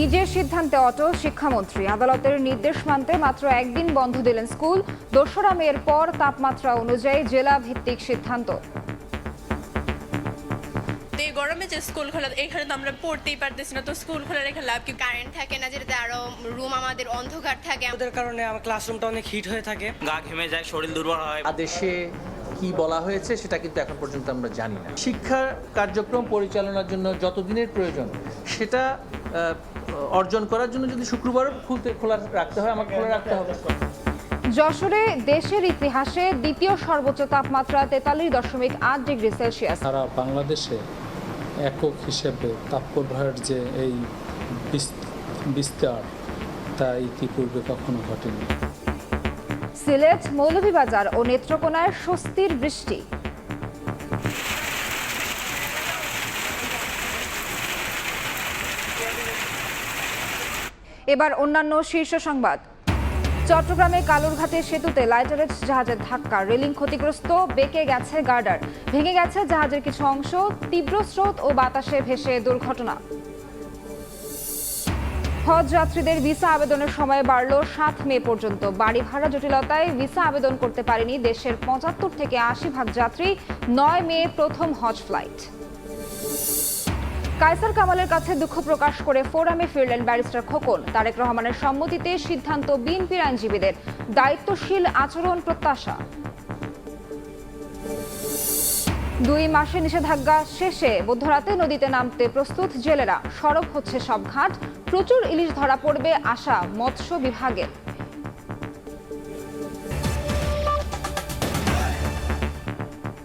নিজের সিদ্ধান্তে অটল শিক্ষামন্ত্রী। আদালতের নির্দেশ মানতে মাত্র একদিন বন্ধ দিলেন স্কুল। দোসরা মেয়ের পর তাপমাত্রা অনুযায়ী জেলা ভিত্তিক সিদ্ধান্ত। এই গরমে যে স্কুল খোলা এখানে তো আমরা পড়তেই পারতেছি না। তো স্কুল খোলা রেখে লাভ কি? কারেন্ট থাকে না যেটাতে আরও রুম আমাদের অন্ধকার থাকে। ওদের কারণে আমার ক্লাসরুমটা অনেক হিট হয়ে থাকে। গা ঘেমে যায় শরীর দুর্বল হয়। আদেশে কি বলা হয়েছে সেটা কিন্তু এখন পর্যন্ত আমরা জানি না। শিক্ষা কার্যক্রম পরিচালনার জন্য যত দিনের প্রয়োজন সেটা অর্জন করার জন্য যদি শুক্রবার খুলতে খোলা রাখতে হয় আমাকে খোলা রাখতে হবে। যশোরে দেশের ইতিহাসে দ্বিতীয় সর্বোচ্চ তাপমাত্রা তেতাল্লিশ দশমিক আট ডিগ্রি সেলসিয়াস। সারা বাংলাদেশে একক হিসেবে তাপপ্রবাহের যে এই বিস- বিস্তার তা ইতিপূর্বে কখনো ঘটেনি। সিলেট, মৌলভীবাজার ও নেত্রকোনায় স্বস্তির বৃষ্টি। এবার অন্যান্য শীর্ষ সংবাদ। চট্টগ্রামে কালুরঘাটে সেতুতে লাইটারেজ জাহাজের ধাক্কা, রেলিং ক্ষতিগ্রস্ত, বেঁকে গেছে গার্ডার। ভেঙে গেছে জাহাজের কিছু অংশ, তীব্র স্রোত ও বাতাসে ভেসে দুর্ঘটনা। হজ যাত্রীদের ভিসা আবেদনের সময় বাড়ল সাত মে পর্যন্ত। বাড়ি ভাড়া জটিলতায় ভিসা আবেদন করতে পারেনি দেশের পঁচাত্তর থেকে আশি ভাগ যাত্রী। নয় মে প্রথম হজ ফ্লাইট। কায়সার কামালের কাছে দুঃখ প্রকাশ করে ফোরামে ফিরলেন ব্যারিস্টার খোকন। তারেক রহমানের সম্মতিতে সিদ্ধান্ত বিএনপির আইনজীবীদের। দায়িত্বশীল আচরণ প্রত্যাশা। দুই মাসে নিষেধাজ্ঞা শেষে মধ্যরাতে নদীতে নামতে প্রস্তুত জেলেরা। সরব হচ্ছে সব ঘাট। প্রচুর ইলিশ ধরা পড়বে আশা মৎস্য বিভাগের